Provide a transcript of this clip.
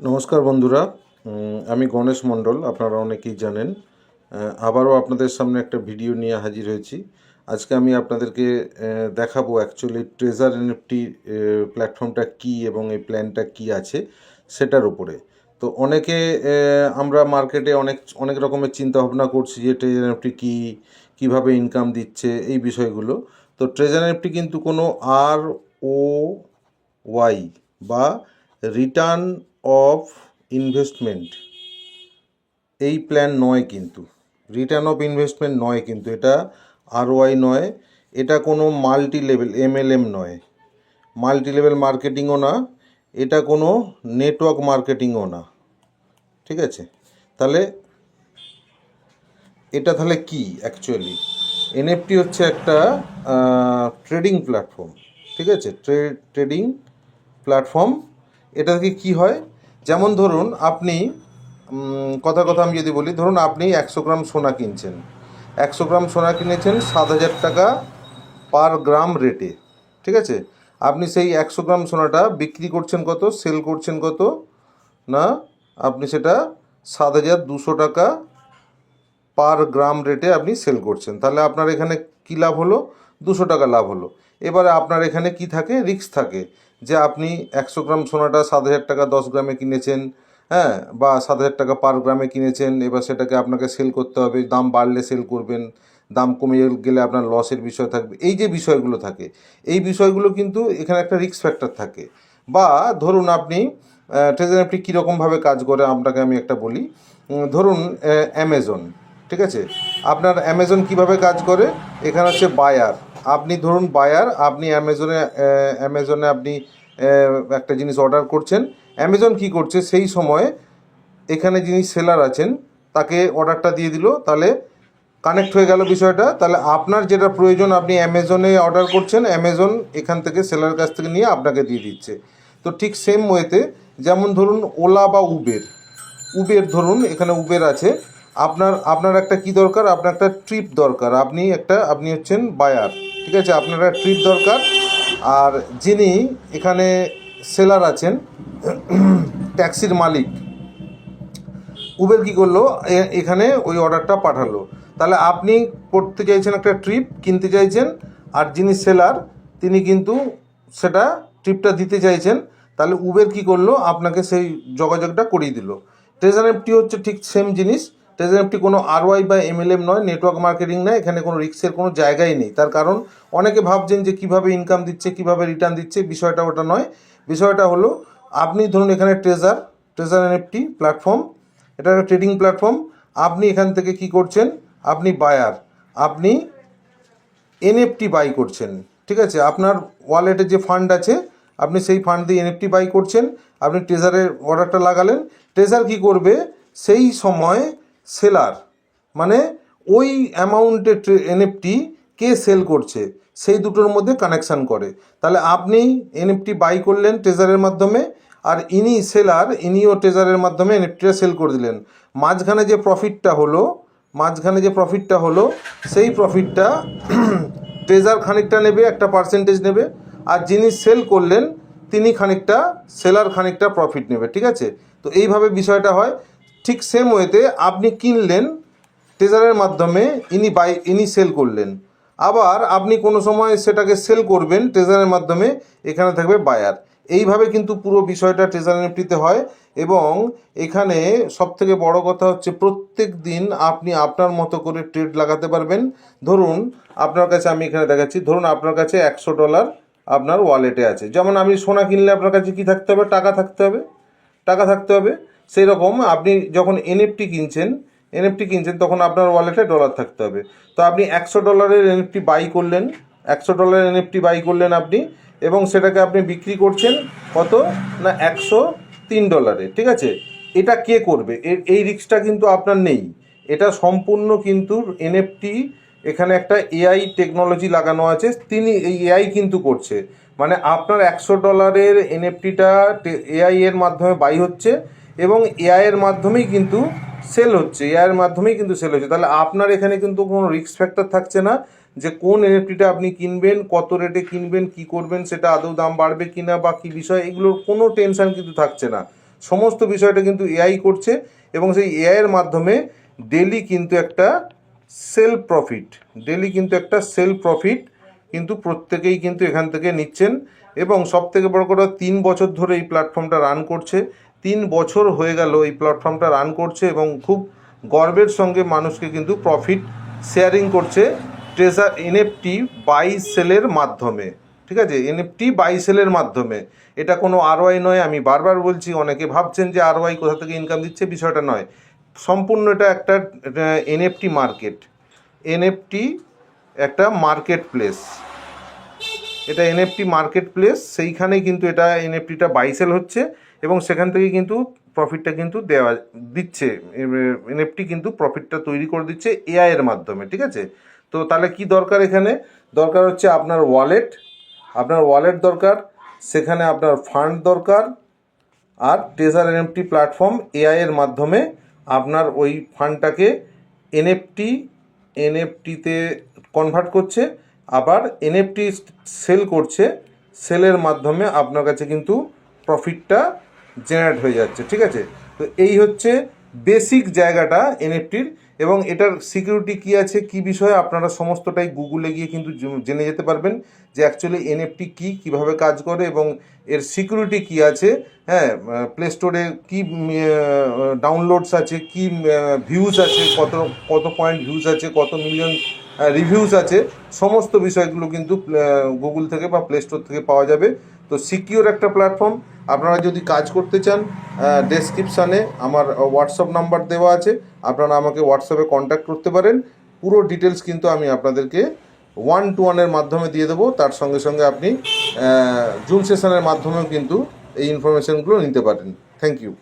নমস্কার বন্ধুরা। আমি গণেশ মণ্ডল, আপনারা অনেকেই জানেন। আবারও আপনাদের সামনে একটা ভিডিও নিয়ে হাজির হয়েছি। আজকে আমি আপনাদেরকে দেখাবো অ্যাকচুয়ালি ট্রেজার এনএফটি প্ল্যাটফর্মটা কি এবং এই প্ল্যানটা কি আছে সেটার উপরে। তো অনেকে আমরা মার্কেটে অনেক অনেক রকমের চিন্তা ভাবনা করছি যে ট্রেজার এনএফটি কী, কীভাবে ইনকাম দিচ্ছে, এই বিষয়গুলো। তো ট্রেজার এনএফটি কিন্তু কোনো আর ও ওয়াই বা রিটার্ন অফ ইনভেস্টমেন্ট। এই প্ল্যান নয় কিন্তু। রিটার্ন অফ ইনভেস্টমেন্ট নয় কিন্তু। এটা আরওআই নয়। এটা কোনো মাল্টি লেভেল এমএলএম নয়। মাল্টি লেভেল মার্কেটিংও না। এটা কোনো নেটওয়ার্ক মার্কেটিংও না। ঠিক আছে? তাহলে এটা তাহলে কি অ্যাকচুয়ালি এনএফটি হচ্ছে একটা ট্রেডিং প্ল্যাটফর্ম ঠিক আছে? ট্রেডিং প্ল্যাটফর্ম এটা থেকে কি হয়? যেমন ধরুন আপনি কথা কথা আমি যদি বলি, ধরুন আপনি একশো গ্রাম সোনা কিনছেন। একশো গ্রাম সোনা কিনেছেন সাত হাজার টাকা পার গ্রাম রেটে, ঠিক আছে? আপনি সেই একশো গ্রাম সোনাটা বিক্রি করছেন কত? সেল করছেন কত? না, আপনি সেটা সাত হাজার দুশো টাকা পার গ্রাম রেটে আপনি সেল করছেন। তাহলে আপনার এখানে কী লাভ হলো? দুশো টাকা লাভ হলো। এবারে আপনার এখানে কি থাকে? রিস্ক থাকে। যে আপনি একশো গ্রাম সোনাটা সাত হাজার টাকা, দশ গ্রামে কিনেছেন হ্যাঁ বা সাত হাজার টাকা পার গ্রামে কিনেছেন, এবার সেটাকে আপনাকে সেল করতে হবে, দাম বাড়লে সেল করবেন, দাম কমে গেলে আপনার লসের বিষয় থাকবে। এই যে বিষয়গুলো থাকে, এই বিষয়গুলো কিন্তু এখানে একটা রিস্ক ফ্যাক্টর থাকে। বা ধরুন আপনি ট্রেজার আপনি কীরকমভাবে কাজ করে, আপনাকে আমি একটা বলি। ধরুন অ্যামাজন ঠিক আছে? আপনার অ্যামাজন কীভাবে কাজ করে? এখানে হচ্ছে বায়ার আপনি ধরুন বায়ার আপনি অ্যামাজনে অ্যামাজনে আপনি একটা জিনিস অর্ডার করছেন অ্যামাজন কি করছে? সেই সময় এখানে যিনি সেলার আছেন, তাকে অর্ডারটা দিয়ে দিল, তাহলে কানেক্ট হয়ে গেল বিষয়টা। তাহলে আপনার যেটা প্রয়োজন, আপনি অ্যামাজনে অর্ডার করছেন অ্যামাজন এখান থেকে সেলার কাছ থেকে নিয়ে আপনাকে দিয়ে দিচ্ছে। তো ঠিক সেম ওয়েতে যেমন ধরুন ওলা বা উবের উবের ধরুন, এখানে উবের আছে। আপনার আপনার একটা কি দরকার? আপনার একটা ট্রিপ দরকার। আপনি একটা, আপনি হচ্ছেন বায়ার ঠিক আছে? আপনার একটা ট্রিপ দরকার। আর যিনি এখানে সেলার আছেন ট্যাক্সির মালিক, উবের কি করল? এখানে ওই অর্ডারটা পাঠালো। তাহলে আপনি করতে চাইছেন একটা ট্রিপ কিনতে চাইছেন, আর যিনি সেলার তিনি কিন্তু সেটা ট্রিপটা দিতে চাইছেন। তাহলে উবের কি করল? আপনাকে সেই যোগাযোগটা করিয়ে দিল। ট্রেজার এফটি হচ্ছে ঠিক সেম জিনিস। ট্রেজার এফটি কোনো আরওয়াই বা এমএলএম নয় নেটওয়ার্ক মার্কেটিং নয়, এখানে কোনো রিক্সের কোনো জায়গাই নেই। তার কারণ, অনেকে ভাবছেন যে কীভাবে ইনকাম দিচ্ছে, কীভাবে রিটার্ন দিচ্ছে, বিষয়টা ওটা নয়। বিষয়টা হলো, আপনি ধরুন এখানে ট্রেজার ট্রেজার এনএফটি প্ল্যাটফর্ম এটা একটা ট্রেডিং প্ল্যাটফর্ম আপনি এখান থেকে কি করছেন? আপনি বায়ার আপনি এনএফটি বাই করছেন, ঠিক আছে? আপনার ওয়ালেটে যে ফান্ড আছে, আপনি সেই ফান্ড দিয়ে এনএফটি বাই করছেন, আপনি ট্রেজারের অর্ডারটা লাগালেন। ট্রেজার কি করবে? সেই সময় সেলার মানে ওই অ্যামাউন্টে এনএফটি কে সেল করছে, সেই দুটোর মধ্যে কানেকশান করে। তাহলে আপনি এনএফটি বাই করলেন ট্রেজারের মাধ্যমে, আর ইনি সেলার ইনিও ট্রেজারের মাধ্যমে এনএফটিটা সেল করে দিলেন। মাঝখানে যে প্রফিটটা হলো, মাঝখানে যে প্রফিটটা হলো, সেই প্রফিটটা ট্রেজার খানিকটা নেবে, একটা পার্সেন্টেজ নেবে, আর যিনি সেল করলেন, তিনি খানিকটা সেলার খানিকটা প্রফিট নেবে, ঠিক আছে? তো এইভাবে বিষয়টা হয়। ঠিক সেম ওয়েতে আপনি কিনলেন ট্রেজারের মাধ্যমে, ইনি বাই ইনি সেল করলেন। আবার আপনি কোনো সময় সেটাকে সেল করবেন ট্রেজারের মাধ্যমে, এখানে থাকবে বায়ার এইভাবে কিন্তু পুরো বিষয়টা ট্রেজার নিফটিতে হয় এবং এখানে সবথেকে বড় কথা হচ্ছে প্রত্যেক দিন আপনি আপনার মতো করে ট্রেড লাগাতে পারবেন। ধরুন, আপনার কাছে আমি এখানে দেখাচ্ছি, ধরুন আপনার কাছে একশো ডলার আপনার ওয়ালেটে আছে। যেমন আমি সোনা কিনলে আপনার কাছে কি থাকতে হবে? টাকা থাকতে হবে। টাকা থাকতে হবে। সেই রকম আপনি যখন এনএফটি কিনছেন এনএফটি কিনছেন, তখন আপনার ওয়ালেটে ডলার থাকতে হবে। তো আপনি একশো ডলারের এনএফটি বাই করলেন, একশো ডলারের এনএফটি বাই করলেন আপনি, এবং সেটাকে আপনি বিক্রি করছেন কত? না, একশো তিন ডলারে ঠিক আছে? এটা কে করবে? এই রিস্কটা কিন্তু আপনার নেই। এটা সম্পূর্ণ কিন্তু এনএফটি এখানে একটা এআই টেকনোলজি লাগানো আছে, তিনি এই এআই কিন্তু করছে। মানে আপনার একশো ডলারের এনএফটিটা এআই এর মাধ্যমে বাই হচ্ছে এবং এআইয়ের মাধ্যমেই কিন্তু সেল হচ্ছে। এআইয়ের মাধ্যমেই কিন্তু সেল হচ্ছে। তাহলে আপনার এখানে কিন্তু কোনো রিস্ক ফ্যাক্টর থাকছে না যে কোন এনএফটিটা আপনি কিনবেন, কত রেটে কিনবেন, কি করবেন, সেটা আদৌ দাম বাড়বে কি না বা কী বিষয়, এগুলোর কোনো টেনশন কিন্তু থাকছে না। সমস্ত বিষয়টা কিন্তু এআই করছে এবং সেই এআইয়ের মাধ্যমে ডেলি কিন্তু একটা সেল প্রফিট ডেলি কিন্তু একটা সেল প্রফিট কিন্তু প্রত্যেকেই কিন্তু এখান থেকে নিচ্ছেন এবং সব থেকে বড় কথা, তিন বছর ধরে এই প্ল্যাটফর্মটা রান করছে। তিন বছর হয়ে গেল এই প্ল্যাটফর্মটা রান করছে এবং খুব গর্বের সঙ্গে মানুষকে কিন্তু প্রফিট শেয়ারিং করছে ট্রেজার এনএফটি বাই সেলের মাধ্যমে। ঠিক আছে? এনএফটি বাই সেলের মাধ্যমে। এটা কোনো আরওয়াই নয়, আমি বারবার বলছি, অনেকে ভাবছেন যে আরওয়াই কোথা থেকে ইনকাম দিচ্ছে, বিষয়টা নয়। সম্পূর্ণ এটা একটা এনএফটি মার্কেট এনএফটি একটা মার্কেট প্লেস এটা এনএফটি মার্কেট প্লেস সেইখানেই কিন্তু এটা এনএফটিটা বাইসেল হচ্ছে এবং সেখান থেকে কিন্তু প্রফিটটা কিন্তু দেওয়া দিচ্ছে। এনএফটি কিন্তু প্রফিটটা তৈরি করে দিচ্ছে এআই এর মাধ্যমে, ঠিক আছে? তো তাহলে কি দরকার এখানে? দরকার হচ্ছে আপনার ওয়ালেট আপনার ওয়ালেট দরকার, সেখানে আপনার ফান্ড দরকার, আর ট্রেজার এনএফটি প্ল্যাটফর্ম এআই এর মাধ্যমে আপনার ওই ফান্ডটাকে এনএফটি এনএফটিতে কনভার্ট করছে। আবার এনএফটি সেল করছে সেলের মাধ্যমে আপনার কাছে কিন্তু প্রফিটটা জেনারেট হয়ে যাচ্ছে, ঠিক আছে? তো এই হচ্ছে বেসিক জায়গাটা এনএফটির এবং এটার সিকিউরিটি কী আছে, কী বিষয়ে আপনারা সমস্তটাই গুগলে গিয়ে কিন্তু জেনে যেতে পারবেন যে অ্যাকচুয়ালি এনএফটি কী, কীভাবে কাজ করে এবং এর সিকিউরিটি কী আছে হ্যাঁ প্লে স্টোরে কী ডাউনলোডস আছে, কী ভিউজ আছে, কত কত পয়েন্ট ভিউজ আছে, কত মিলিয়ন রিভিউজ আছে। সমস্ত বিষয়গুলো কিন্তু গুগল থেকে বা প্লে স্টোর থেকে পাওয়া যাবে। তো সিকিওর একটা প্ল্যাটফর্ম আপনারা যদি কাজ করতে চান ডেসক্রিপশানে আমার হোয়াটসঅ্যাপ নাম্বার দেওয়া আছে। আপনারা আমাকে হোয়াটসঅ্যাপে কন্ট্যাক্ট করতে পারেন। পুরো ডিটেলস কিন্তু আমি আপনাদেরকে ওয়ান টু ওয়ানের মাধ্যমে দিয়ে দেবো। তার সঙ্গে সঙ্গে আপনি জুম সেশনের মাধ্যমেও কিন্তু এই ইনফরমেশনগুলো নিতে পারেন। Thank you